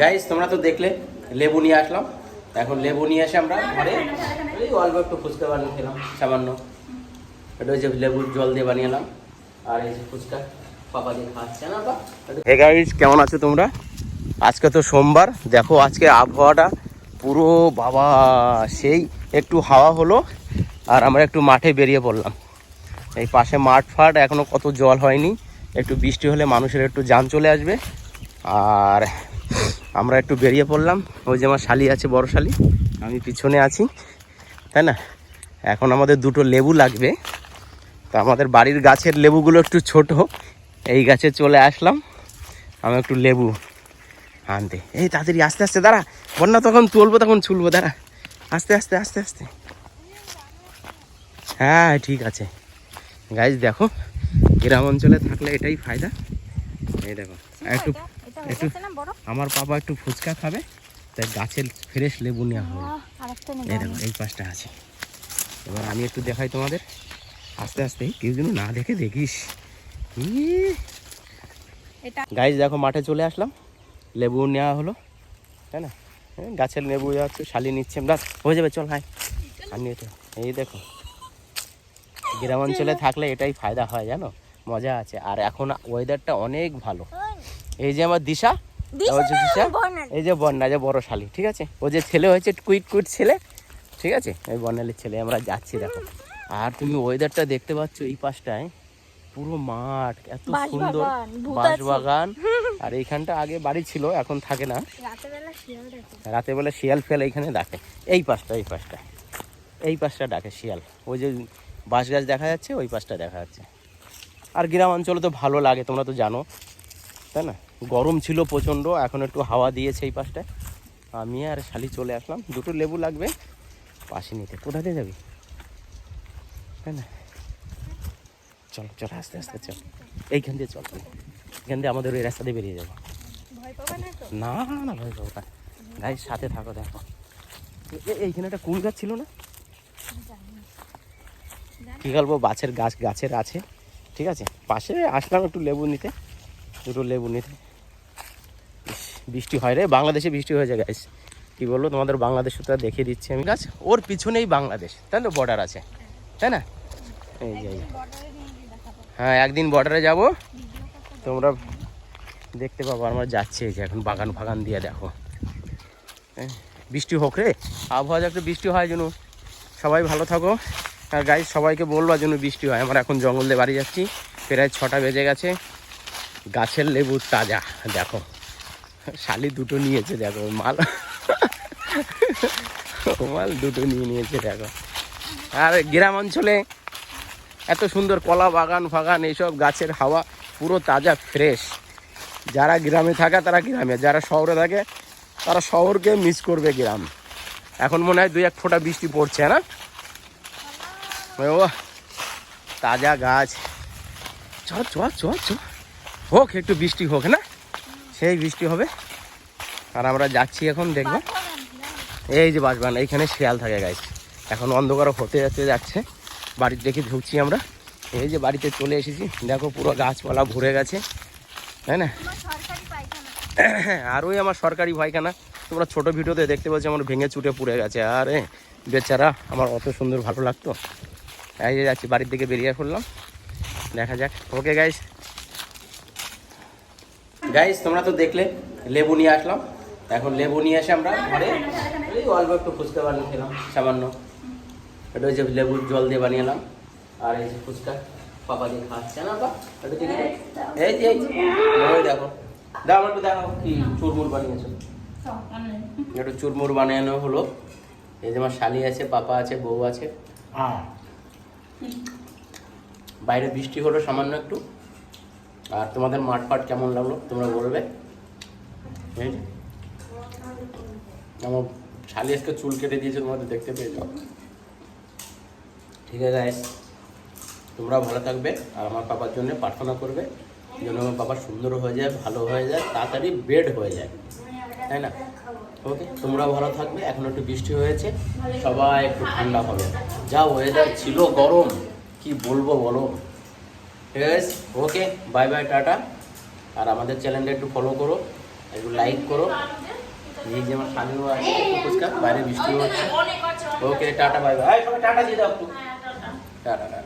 Guys তোমরা তো দেখলে, লেবু নিয়ে আসলাম। এখন লেবু নিয়ে এসে আমরা ঘরে এই অল্প একটু ফুচকা বানিয়ে খেলাম, সামান্য। এটা হচ্ছে লেবুর জল দিয়ে বানিয়েলাম আর এই যে ফুচকা গাইস কেমন আছো তোমরা? আজকে তো সোমবার, দেখো আজকে আবহাওয়াটা পুরো বাবা, সেই একটু হাওয়া হলো, আর আমরা একটু মাঠে বেরিয়ে পড়লাম। এই পাশে মাঠ ফাট, এখনও কত জল হয়নি। একটু বৃষ্টি হলে মানুষের একটু যান চলে আসবে। আর আমরা একটু বেরিয়ে পড়লাম। ওই যে আমার শালি আছে, বড় শালি। আমি পিছনে আছি, তাই না? এখন আমাদের দুটো লেবু লাগবে। তা আমাদের বাড়ির গাছের লেবুগুলো একটু ছোট। এই গাছে চলে আসলাম। আমি একটু লেবু আনতে। এই তাড়াতাড়ি আস্তে আস্তে, দাঁড়া। বন্যা তখন তুলবো, তখন ছুলবো, দাঁড়া। আস্তে আস্তে আস্তে আস্তে। হ্যাঁ ঠিক আছে। গাইজ দেখো, গ্রাম অঞ্চলে থাকলে এটাই ফায়দা। এই দেখো, একটু একটু আমার বাবা একটু ফুচকা খাবে তাই গাছের ফ্রেশ লেবু নেওয়া নেব এই দেখো এই পাশটা আছে। এবার আমি একটু দেখাই তোমাদের। আস্তে আস্তে কেউ যেন না দেখে দেখিস। এটা গাইজ দেখো মাঠে চলে আসলাম। লেবু নেওয়া হলো তাই না? গাছের লেবু যাচ্ছে শালি নিচ্ছে। আমরা হয়ে যাবে চল হাই। আর নিয়ে এই দেখো গ্রাম অঞ্চলে থাকলে এটাই ফায়দা হয় জানো? মজা আছে। আর এখন ওয়েদারটা অনেক ভালো। এই যে আমার দিশা দিশা এই যে বন্যা যে বড় শালি ঠিক আছে? ও যে ছেলে হয়েছে কুইট কুইট ছেলে ঠিক আছে? ওই বর্ণালীর ছেলে আমরা যাচ্ছি দেখো। আর তুমি ওয়েদারটা দেখতে পাচ্ছ এই পাশটায় পুরো মাঠ এত সুন্দর বাঁশ বাগান। আর এইখানটা আগে বাড়ি ছিল এখন থাকে না। রাতে বেলা শিয়াল ফেল এইখানে ডাকে। এই পাশটা এই পাশটা। এই পাশটা ডাকে শিয়াল। ওই যে বাঁশ গাছ দেখা যাচ্ছে ওই পাশটা দেখা যাচ্ছে। আর গ্রাম অঞ্চলে তো ভালো লাগে তোমরা তো জানো। তাই না? গরম ছিল প্রচণ্ড এখন একটু হাওয়া দিয়েছে এই পাশটায়। আমি আর শালি চলে আসলাম। দুটো লেবু লাগবে। পাশে নিতে। কোথা দিয়ে যাবি? তাই না? চল চল আস্তে আস্তে চল। এইখান দিয়ে চল। এখান দিয়ে আমাদের ওই রাস্তা দিয়ে বেরিয়ে যাব। ভয় পাবে না তো? না না ভাই সাথে থাকো দেখো। এইখানে একটা কুল গাছ ছিল না? কি বলব গাছের গাছ গাছের আছে। ঠিক আছে? পাশে আসলাম একটু লেবু নিতে। দুটো লেবু নিতে বৃষ্টি হয় রে, বাংলাদেশে বৃষ্টি হয়ে যায় গাইস কি বলব, তোমাদের বাংলাদেশে তো দেখিয়ে দিচ্ছি আমি। গাছ ওর পিছনেই বাংলাদেশ, তাই তো? বর্ডার আছে, তাই না? এই যে হ্যাঁ একদিন বর্ডারে যাব। তোমরা দেখতে পাবো, আমরা যাচ্ছে, এই যে এখন বাগান ফাগান দিয়ে দেখো। বৃষ্টি হোক রে, আবহাওয়া একটু বৃষ্টি হয় যেন সবাই ভালো থাকো। আর গাই সবাইকে বলব যেন বৃষ্টি হয়। আমরা এখন জঙ্গল বাড়ি যাচ্ছি, প্রায় ছটা বেজে গেছে। গাছের লেবু তাজা, দেখো। শালি দুটো নিয়েছে, দেখো মাল মাল দুটো নিয়ে নিয়েছে, দেখো। আর গ্রাম অঞ্চলে এত সুন্দর কলা বাগান, ফাগান এইসব গাছের হাওয়া পুরো তাজা, ফ্রেশ। যারা গ্রামে থাকে, তারা গ্রামে। যারা শহরে থাকে, তারা শহরকে মিস করবে গ্রাম। এখন মনে হয় দুই এক ফোঁটা বৃষ্টি পড়ছে, না? ও তাজা গাছ। চ চ চ চ হোক, একটু বৃষ্টি হোক না? সেই বৃষ্টি হবে। আর আমরা যাচ্ছি এখন, দেখব? এই যে বাসবান এইখানে শিয়াল থাকে গাছ এখন অন্ধকার হতে যেতে যাচ্ছে। বাড়ির দেখে ঢুকছি আমরা। এই যে বাড়িতে চলে এসেছি। দেখো, পুরো গাছপালা ভরে গেছে। তাই না? আর ওই আমার সরকারি ভাইখানা তোমরা ছোট ভিডিওতে দেখতে পাচ্ছি, আমার ভেঙে চুটে পুড়ে গেছে। আরে, বেচারা, আমার অত সুন্দর ভালো লাগতো। এই যে যাচ্ছি, বাড়ির দিকে বেরিয়ে পড়লাম। দেখা যাক। ওকে গাইস গাইস তোমরা তো দেখলে লেবু নিয়ে আসলাম। এখন লেবু নিয়ে এসে আমরা ঘরে এই অল্প একটু ফুচকা বানিয়ে খেলাম সামান্য। এটা হচ্ছে লেবুর জল দিয়ে বানিয়েলাম আর এই যে ফুচকা পাপা দিয়ে খাচ্ছে না আছে এই যে এই ওই দেখো। দাও একটু দেখো কি চুরমুর বানিয়েছো। একটু চুরমুর বানানো হলো। এই যে আমার শালি আছে পাপা আছে বউ আছে। বাইরে বৃষ্টি হলো সামান্য একটু। আর তোমাদের মাঠ ফাট কেমন লাগল? তোমরা বলবে। আমার শালি চুল কেটে দিয়েছে, তোমাদের দেখতে পেয়ে যাও ঠিক আছে? তোমরা ভালো থাকবে আর আমার পাপার জন্য প্রার্থনা করবে, যেন আমার বাবা সুন্দর হয়ে যায়, ভালো হয়ে যায়, তাড়াতাড়ি বেড হয়ে যায়। তাই না? ওকে তোমরা ভালো থাকবে। এখন একটু বৃষ্টি হয়েছে। সবাই একটু ঠান্ডা হবে। যা ওয়েদার ছিল গরম, কি বলব বলো? ঠিক আছে ওকে বাই বাই টাটা আর আমাদের চ্যানেলটা একটু ফলো করো একটু লাইক করো। এই যে আমার স্বামীও আছে ফুচকা বাইরে বৃষ্টিও হচ্ছে। Okay tata bye bye tata দিয়ে দাও। Tata tata